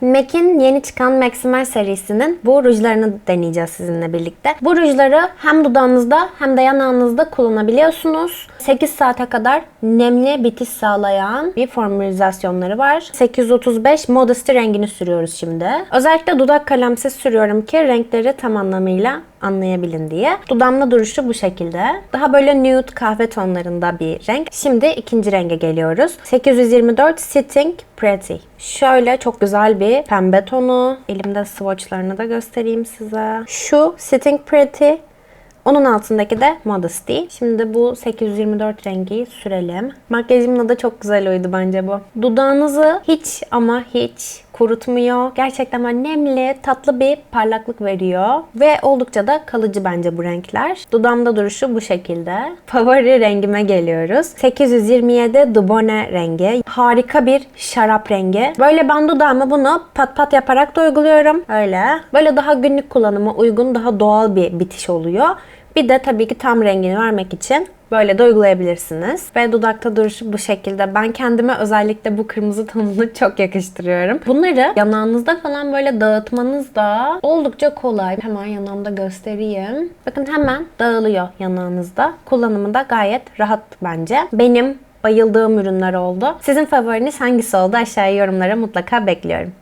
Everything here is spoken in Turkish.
MAC'in yeni çıkan Maximer serisinin bu rujlarını deneyeceğiz sizinle birlikte. Bu rujları hem dudağınızda hem de yanağınızda kullanabiliyorsunuz. 8 saate kadar nemli bitiş sağlayan bir formülizasyonları var. 835 Modesty rengini sürüyoruz şimdi. Özellikle dudak kalemsiz sürüyorum ki renkleri tam anlamıyla anlayabilin diye. Dudağımda duruşu bu şekilde. Daha böyle nude kahve tonlarında bir renk. Şimdi ikinci renge geliyoruz. 824 Sitting Pretty. Şöyle çok güzel bir pembe tonu. Elimde swatchlarını da göstereyim size. Şu Sitting Pretty onun altındaki de Modesty. Şimdi bu 824 rengi sürelim. Makyajımla da çok güzel uydu bence bu. Dudağınızı hiç ama hiç kurutmuyor. Gerçekten böyle nemli, tatlı bir parlaklık veriyor. Ve oldukça da kalıcı bence bu renkler. Dudağımda duruşu bu şekilde. Favori rengime geliyoruz. 827 Dubone rengi. Harika bir şarap rengi. Böyle ben dudağıma bunu pat pat yaparak da uyguluyorum. Öyle. Böyle daha günlük kullanıma uygun, daha doğal bir bitiş oluyor. Bir de tabii ki tam rengini vermek için böyle de uygulayabilirsiniz. Ve dudakta duruşu bu şekilde. Ben kendime özellikle bu kırmızı tonunu çok yakıştırıyorum. Bunları yanağınızda falan böyle dağıtmanız da oldukça kolay. Hemen yanağımda göstereyim. Bakın hemen dağılıyor yanağınızda. Kullanımı da gayet rahat bence. Benim bayıldığım ürünler oldu. Sizin favoriniz hangisi oldu? Aşağıya yorumlara mutlaka bekliyorum.